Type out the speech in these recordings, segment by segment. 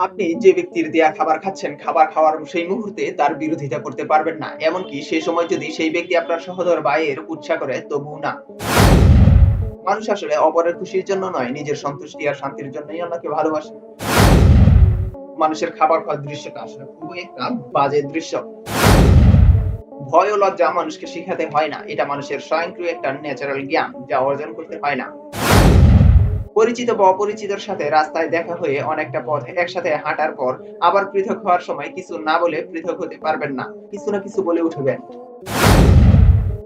আপনি যে ব্যক্তির দেয়া খাবার খাচ্ছেন, খাবার খাওয়ার সেই মুহূর্তে তার বিরোধিতা করতে পারবেন না। এমনকি সে সময় যদি সেই ব্যক্তি আপনার সহোদর ভাইয়ের কুৎসা করে তবুও না। মানুষ আসলে অপরের খুশির জন্য নয়, নিজের সন্তুষ্টি আর শান্তির জন্যই অন্যকে ভালোবাসে। মানুষের খাবার খাওয়ার দৃশ্যটা আসলে খুবই একটা বাজে দৃশ্য। ভয় ও লজ্জা মানুষকে শিখাতে হয় না। এটা মানুষের স্বয়ংক্রিয় একটা ন্যাচারাল জ্ঞান যা অর্জন করতে হয় না। পরিচিত বা অপরিচিতর সাথে রাস্তায় দেখা হয়ে অনেকটা পথ একসাথে হাঁটার পর আবার পৃথক হওয়ার সময় কিছু না বলে পৃথক হতে পারবেন না। কিছু না কিছু বলে উঠবেন।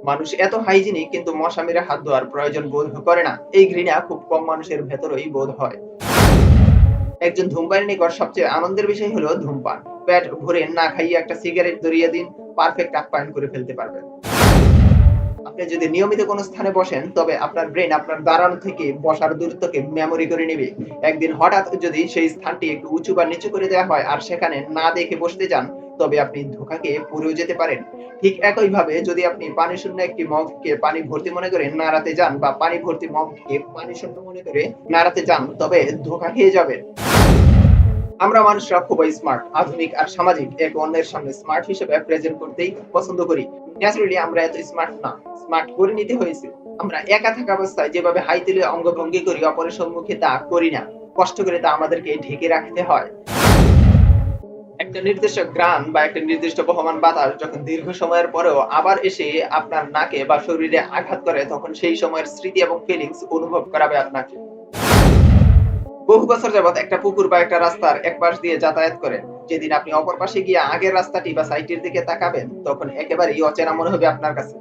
মানুষ এত হাইজিনিক কিন্তু মশা মেরে হাত ধোয়ার প্রয়োজন বোধ করে না। এই ঘৃণা খুব কম মানুষের ভেতরেই বোধ হয়। একজন ধূমপানের নিকট সবচেয়ে আনন্দের বিষয় হলো ধূমপান। পেট ভরে না খাইয়ে একটা সিগারেট ধরিয়ে দিন, পারফেক্ট আপ্যায়ন করে ফেলতে পারবেন। আপনি যদি নিয়মিত কোনো স্থানে বসেন তবে আপনার ব্রেন আপনার দাঁড়ানো থেকে বসার দূরত্বকে মেমোরি করে নেবে। একদিন হঠাৎ যদি সেই স্থানটি একটু উঁচু বা নিচু করে দেওয়া হয় আর সেখানে না দেখে বসতে যান তবে আপনি ধোঁকা খেয়ে পড়েও যেতে পারেন। ঠিক একইভাবে যদি আপনি পানি শূন্য একটি মগকে পানি ভর্তি মনে করে নাড়াতে যান বা পানি ভর্তি মগকে পানি শূন্য মনে করে নাড়াতে যান তবে ধোঁকা খেয়ে যাবেন। আমরা মানুষরা খুবই স্মার্ট, আধুনিক আর সামাজিক। একে অন্যের সামনে স্মার্ট হিসেবে প্রেজেন্ট করতেই পছন্দ করি। ন্যাচারালি আমরা এত স্মার্ট না। স্মার্ট করে নিতে হয়েছে। আমরা একা থাকা অবস্থায় যেভাবে হাই তুলে অঙ্গভঙ্গি করি, অপরের সম্মুখে তা করি না। কষ্ট করে তা আমাদেরকে ঢেকে রাখতে হয়। একটা নির্দিষ্ট গ্রাম বা একটা নির্দিষ্ট বহমান বাতাস যখন দীর্ঘ সময়ের পরেও আবার এসে আপনার নাকে বা শরীরে আঘাত করে, তখন সেই সময়ের স্মৃতি এবং ফিলিংস অনুভব করাবে আপনাকে। বহু বছর যাবত একটা পুকুর বা একটা রাস্তার এক পাশ দিয়ে যাতায়াত করেন। যেদিন আপনি অপর পাশে গিয়ে আগের রাস্তাটি বা সাইটের দিকে তাকাবেন, তখন একেবারেই অচেনা মনে হবে আপনার কাছে।